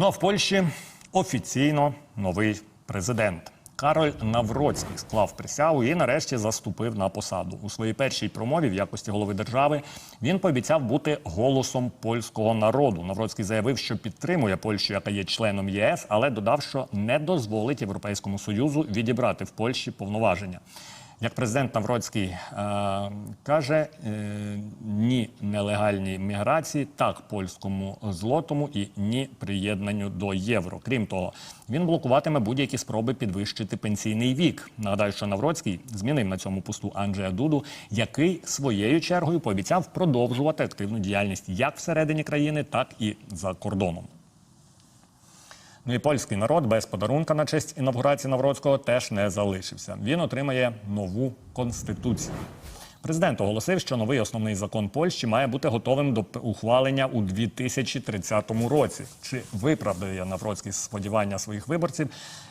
Ну а в Польщі офіційно новий президент. Кароль Навроцький склав присягу і нарешті заступив на посаду. У своїй першій промові в якості голови держави він пообіцяв бути голосом польського народу. Навроцький заявив, що підтримує Польщу, яка є членом ЄС, але додав, що не дозволить Європейському союзу відібрати в Польщі повноваження. Як президент Навроцький е, каже, е, ні нелегальній міграції, так польському злотому і ні приєднанню до євро. Крім того, він блокуватиме будь-які спроби підвищити пенсійний вік. Нагадаю, що Навроцький змінив на цьому посту Анджея Дуду, який своєю чергою пообіцяв продовжувати активну діяльність як всередині країни, так і за кордоном. Ну і польський народ без подарунка на честь інавгурації Навроцького теж не залишився. Він отримає нову конституцію. Президент оголосив, що новий основний закон Польщі має бути готовим до ухвалення у 2030 році. Чи виправдає Навроцький сподівання своїх виборців?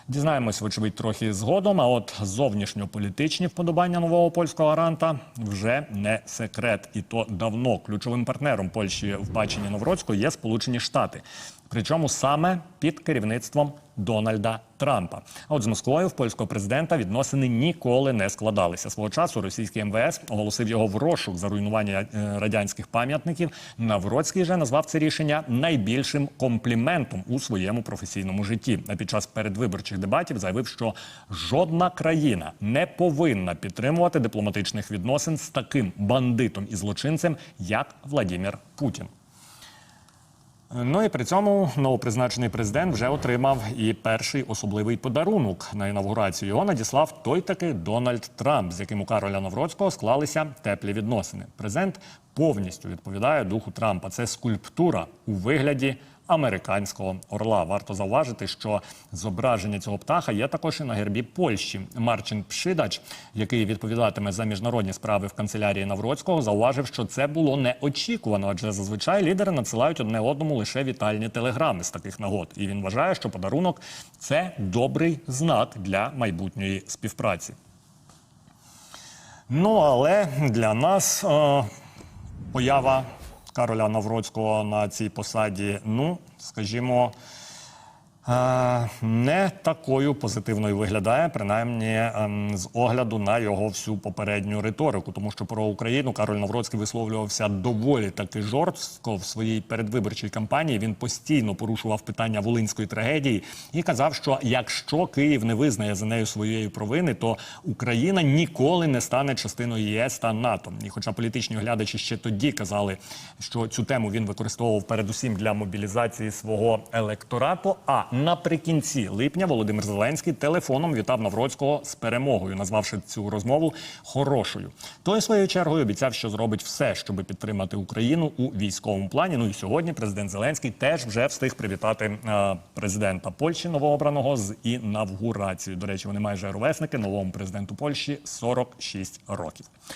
Дізнаємось, вочевидь, трохи згодом. А от зовнішньополітичні вподобання нового польського гаранта вже не секрет. І то давно ключовим партнером Польщі в баченні Навроцького є Сполучені Штати. Причому саме під керівництвом Дональда Трампа. А от з Москвою в польського президента відносини ніколи не складалися. Свого часу російський МВС оголосив його в розшук за руйнування е, радянських пам'ятників. Навроцький же назвав це рішення найбільшим компліментом у своєму професійному житті. А під час передвиборчих дебатів заявив, що жодна країна не повинна підтримувати дипломатичних відносин з таким бандитом і злочинцем, як Владимир Путін. Ну і при цьому новопризначений президент вже отримав і перший особливий подарунок на інавгурацію. Його надіслав той таки Дональд Трамп, з яким у Кароля Навроцького склалися теплі відносини. Президент повністю відповідає духу Трампа. Це скульптура у вигляді американського орла. Варто зауважити, що зображення цього птаха є також і на гербі Польщі. Марчин Пшидач, який відповідатиме за міжнародні справи в канцелярії Навроцького, зауважив, що це було неочікувано, адже зазвичай лідери надсилають одне одному лише вітальні телеграми з таких нагод. І він вважає, що подарунок це добрий знак для майбутньої співпраці. Ну але для нас е, поява Кароля Навроцького на цій посаді, ну скажімо. Не такою позитивною виглядає, принаймні ем, з огляду на його всю попередню риторику, тому що про Україну Кароль Навроцький висловлювався доволі таки жорстко в своїй передвиборчій кампанії. Він постійно порушував питання волинської трагедії і казав, що якщо Київ не визнає за нею своєї провини, то Україна ніколи не стане частиною ЄС та НАТО. І, хоча політичні оглядачі ще тоді казали, що цю тему він використовував передусім для мобілізації свого електорату. А наприкінці липня Володимир Зеленський телефоном вітав Навроцького з перемогою, назвавши цю розмову хорошою. Той своєю чергою обіцяв, що зробить все, щоб підтримати Україну у військовому плані. Ну і сьогодні президент Зеленський теж вже встиг привітати е, президента Польщі новообраного з інавгурацією. До речі, вони майже ровесники новому президенту Польщі 46 років.